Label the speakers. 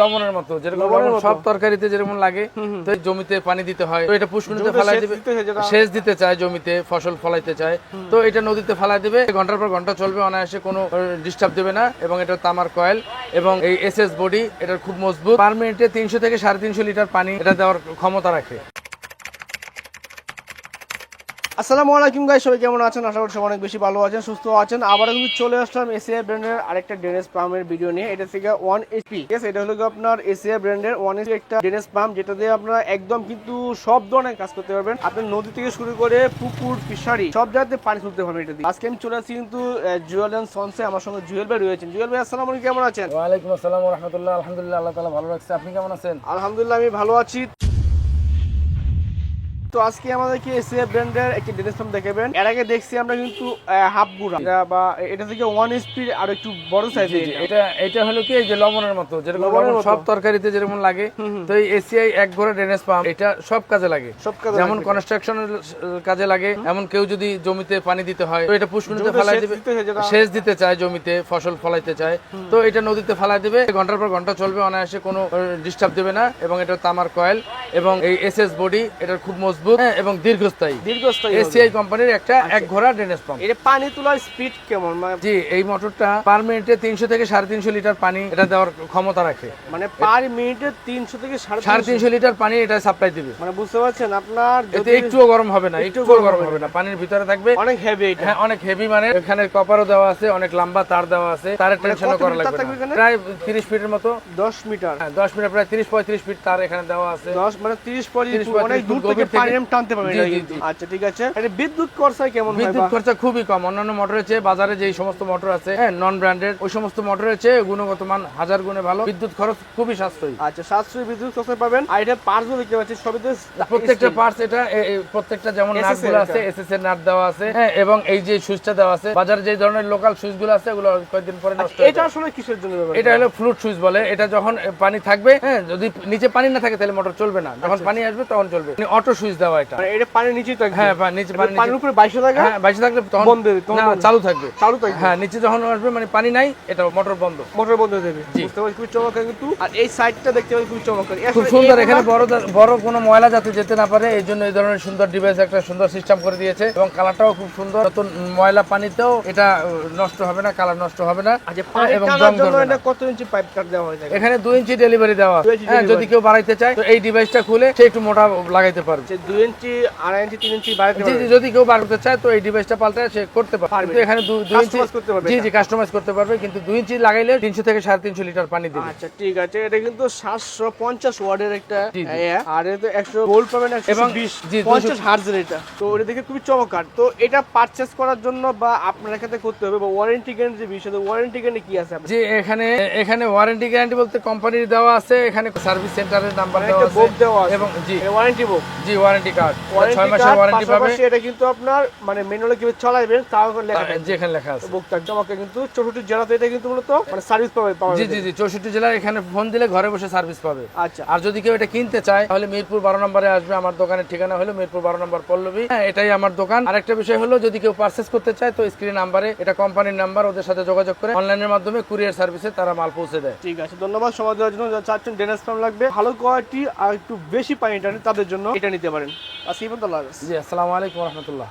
Speaker 1: লবণের মতো যেরকম লবণ সব তরকারিতে যেরকম লাগে তো জমিতে পানি দিতে হয়। তো এটা পুষ্কুনিতে ফেলাই
Speaker 2: সেচ
Speaker 1: দিবে।
Speaker 2: দিতে
Speaker 1: সেচ দিতে চায় জমিতে ফসল ফলাইতে চায়। তো এটা নদীতে ফেলাই দিবে। ঘণ্টার পর ঘণ্টা চলবে অনায়াসে কোনো ডিস্টার্ব দেবে না। এবং এটা তামার কয়েল এবং এই এসএস বডি এটার খুব মজবুত। পার মিনিটে তিনশো থেকে সাড়ে তিনশো লিটার পানি এটা দেওয়ার ক্ষমতা রাখে।
Speaker 2: আসসালামু আলাইকুম গাইস সবাই কেমন আছেন? আশা করি সবাই অনেক বেশি ভালো আছেন সুস্থ আছেন। আবারও কিন্তু চলে আসলাম এসিআই ব্র্যান্ডের আরেকটা ড্রেনেজ পাম্পের ভিডিও নিয়ে। এটা থেকে ওয়ান এইচপি আছে? এটা হলো আপনার এসিআই ব্র্যান্ডের ওয়ান এইচপি একটা ড্রেনেজ পাম্প যেটা দিয়ে আপনারা একদম কিন্তু সব ধরনের কাজ করতে পারবেন। আপনি নদী থেকে শুরু করে পুকুর ফিশারি সব জায়গাতে পানি তুলতে পারবেন এটা দিয়ে। আজকে আমি চলে আসছি কিন্তু জুয়েল অ্যান্ড সনসে আমার সঙ্গে জুয়েল ভাই রয়েছেন। জুয়েল ভাই আসসালামু আলাইকুম। কেমন আছেন?
Speaker 1: ওয়ালাইকুম আসসালাম রহমতুল্লাহ আলহামদুলিল্লাহ আল্লাহ তালা ভালো রাখছে। আপনি কেমন আছেন?
Speaker 2: আলহামদুলিল্লাহ আমি ভালো আছি। তো আজকে আমাদেরকে এসিএফ ব্র্যান্ডের একটি ড্রেস পাম্প দেখাবেন। এর আগে দেখছি আমরা কিন্তু হাফ গুড়া। এটা বা এটা থেকে ওয়ান স্পিড আর একটু বড় সাইজের
Speaker 1: এটা। এটা হলো কি যে লবণের মতো যেরকম লবণ সব তরকারিতে যেরকম লাগে। তো এই এসিআই এক ঘোড়া ড্রেনেজ পাম্প এটা সব কাজে লাগে।
Speaker 2: সব কাজে
Speaker 1: যেমন। কনস্ট্রাকশনের কাজে লাগে এমন কেউ যদি জমিতে পানি দিতে হয় তো এটা পুষ্কুনিতে
Speaker 2: জমিতে
Speaker 1: ফেলাই দিবে। সেচ দিতে চায় জমিতে ফসল ফলাইতে চায়। তো এটা নদীতে ফেলাই দিবে ঘণ্টার পর ঘণ্টা চলবে অনায়াসে কোনো ডিস্টার্ব দেবে না এবং এটা তামার কয়েল এবং এই এসএস বডি এটার খুব মজবুত হ্যাঁ, এবং দীর্ঘস্থায়ী।
Speaker 2: দীর্ঘস্থায়ী
Speaker 1: এসিআই কোম্পানির একটা এক ঘোড়া ড্রেনেজ পাম্প
Speaker 2: এটা পানি তোলার স্পিড কেমন? মানে
Speaker 1: জি এই মোটরটা পার মিনিটে তিনশো থেকে সাড়ে তিনশো লিটার পানি এটা দেওয়ার ক্ষমতা রাখে।
Speaker 2: মানে পার মিনিটে তিনশো থেকে সাড়ে তিনশো
Speaker 1: লিটার পানি এটা সাপ্লাই দিবে।
Speaker 2: মানে বুঝতে পারছেন আপনার
Speaker 1: এতে একটুও গরম হবে না
Speaker 2: একটু গরম হবে
Speaker 1: না। পানির ভিতরে থাকবে।
Speaker 2: অনেক হেভি এটা।
Speaker 1: হ্যাঁ অনেক হেভি মানে এখানে কপারও দেওয়া আছে অনেক লম্বা তার দেওয়া আছে তারের টেনশনও
Speaker 2: মানে
Speaker 1: করা লাগবে না। প্রায় তিরিশ ফিটের মতো।
Speaker 2: দশ মিটার।
Speaker 1: হ্যাঁ দশ মিটার প্রায় তিরিশ পঁয়ত্রিশ ফিট তার এখানে দেওয়া আছে।
Speaker 2: দশ মানে
Speaker 1: 30,
Speaker 2: পঁয়ত্রিশ
Speaker 1: পঁয়ত্রিশ
Speaker 2: অনেক দূর থেকে- পানি টানতে পারবেন। আচ্ছা ঠিক আছে। এটা বিদ্যুৎ খরচা কেমন
Speaker 1: বিদ্যুৎ খরচা খুবই কম। অন্যান্য মোটরের চেয়ে বাজারে যে সমস্ত মোটর আছে হ্যাঁ নন ব্র্যান্ডেড ওই সমস্ত মোটরের চেয়ে গুণগত মান হাজার গুণে ভালো। বিদ্যুৎ খরচ খুবই সাশ্রয়ী।
Speaker 2: আচ্ছা বিদ্যুৎ খরচা পাবেন। আর এটা পার্টস দেখতে পাচ্ছি সবই তো
Speaker 1: প্রত্যেকটা পার্টস এটা প্রত্যেকটা যেমন নাটগুলো আছে
Speaker 2: এটা।
Speaker 1: এসএস এর নাট দেওয়া আছে হ্যাঁ এবং এই যে সুইচটা দেওয়া আছে বাজারে যে ধরনের লোকাল সুইচগুলো আছে কয়েকদিন পরে নষ্ট
Speaker 2: এটা। আসলে কিসের জন্য
Speaker 1: এটা হলো ফ্লুট সুইচ বলে। এটা যখন পানি থাকবে হ্যাঁ যদি নিচে পানি না থাকে তাহলে মোটর চলবে না। যখন পানি আসবে তখন চলবে। অটো সুইচ দেওয়া এটা।
Speaker 2: মানে এটা পানির নিচেই থাকবে।
Speaker 1: হ্যাঁ নিচে
Speaker 2: পানির উপরে বাইশে থাকা
Speaker 1: হ্যাঁ বাইশে থাকলে তখন
Speaker 2: বন্ধ
Speaker 1: না, চালু থাকবে।
Speaker 2: চালু থাকবে।
Speaker 1: হ্যাঁ নিচে যখন আসবে মানে পানি নাই এটা মোটর বন্ধ।
Speaker 2: মোটর বন্ধ হয়ে যাবে। বুঝতে পারছি খুবই চমৎকার কিন্তু। আর এই সাইডটা দেখতে পাচ্ছি খুবই চমৎকার।
Speaker 1: খুব সুন্দর এখানে বড় কোনো ময়লা যাতে যেতে না পারে এই জন্য এই ধরনের সুন্দর ডিভাইস একটা সুন্দর সিস্টেম করে দিয়েছে। এবং কালারটাও খুব সুন্দর। নতুন ময়লা পানিতেও এটা নষ্ট হবে না কালার নষ্ট হবে না।
Speaker 2: আচ্ছা
Speaker 1: এবং
Speaker 2: কত ইঞ্চি পাইপ কাট দেওয়া হয়ে
Speaker 1: এখানে? দুই ইঞ্চি ডেলিভারি দেওয়া হ্যাঁ যদি কেউ বাড়াইতে চায় তো এই ডিভাইসটা খুলে সে একটু মোটা লাগাইতে পারবে।
Speaker 2: যে দুই ইঞ্চি আড়াই ইঞ্চি তিন ইঞ্চি বাড়াতে
Speaker 1: যদি কেউ বাড়াতে চায় তো এই ডিভাইসটা পাল্টায় সে করতে পারবে। এখানে দুই ইঞ্চি
Speaker 2: করতে পারবে
Speaker 1: জি জি কাস্টমাইজ করতে পারবে কিন্তু দুই ইঞ্চি লাগাইলে তিনশো থেকে সাড়ে তিনশো লিটার পানি দিবে।
Speaker 2: আচ্ছা ঠিক আছে। এটা কিন্তু সাতশো পঞ্চাশ ওয়ার্ডের একটা আর এটা একশো গোল্ড পাবেন
Speaker 1: এবং
Speaker 2: পঞ্চাশ হার্জের এটা। তো এটা দেখে খুবই চমৎকার। তো এটা পারচেস করার জন্য বা আপনার এখানে করতে হবে বা ওয়ারেন্টি গ্যারান্টি বিষয় ওয়ারেন্টি গ্যারান্টি কি আছে
Speaker 1: যে এখানে এখানে ওয়ারেন্টি গ্যারান্টি বলতে কোম্পানির দেওয়া আছে এখানে সার্ভিস সেন্টারের নাম্বার দেওয়া আছে।
Speaker 2: দেওয়া আছে।
Speaker 1: এবং জি।
Speaker 2: ওয়ারেন্টি বুক
Speaker 1: জি ওয়ারেন্টি কার্ড ছয় মাসের ওয়ারেন্টি পাবে।
Speaker 2: এটা কিন্তু আপনার মানে ম্যানুয়ালি কীভাবে চালাবেন তাও লেখা
Speaker 1: লেখা আছে।
Speaker 2: বুকটা কিন্তু চৌষট্টি জেলাতে এটা কিন্তু মূলত মানে সার্ভিস পাবে
Speaker 1: জি জি জি চৌষট্টি জেলার এখানে ফোন দিলে ঘরে বসে সার্ভিস পাবে।
Speaker 2: আচ্ছা।
Speaker 1: আর যদি কেউ এটা কিনতে চায় তাহলে মিরপুর বারো নম্বরে আসবে আমার দোকানের ঠিকানা হলো মিরপুর বারো নম্বর পল্লবী। হ্যাঁ এটাই আমার দোকান। আরেকটা বিষয় হলো যদি কেউ পারচেস করতে চায় তো স্ক্রিন নাম্বারে এটা কোম্পানির নাম্বার ওদের সাথে যোগাযোগ করে অনলাইনের মাধ্যমে কুরিয়ার সার্ভিসে তারা মাল পৌঁছে দেয়।
Speaker 2: ঠিক আছে ধন্যবাদ সময় দেওয়ার জন্য। চাচ্ছেন ডেনাস ফার্ম লাগবে। ভালো কোয়ালিটি আর একটু বেশি পানি টানে তাদের জন্য এটা নিতে পারেন। আর সেই পর্যন্ত আল্লাহ
Speaker 1: জি আসসালামু আলাইকুম রহমতুল্লাহ।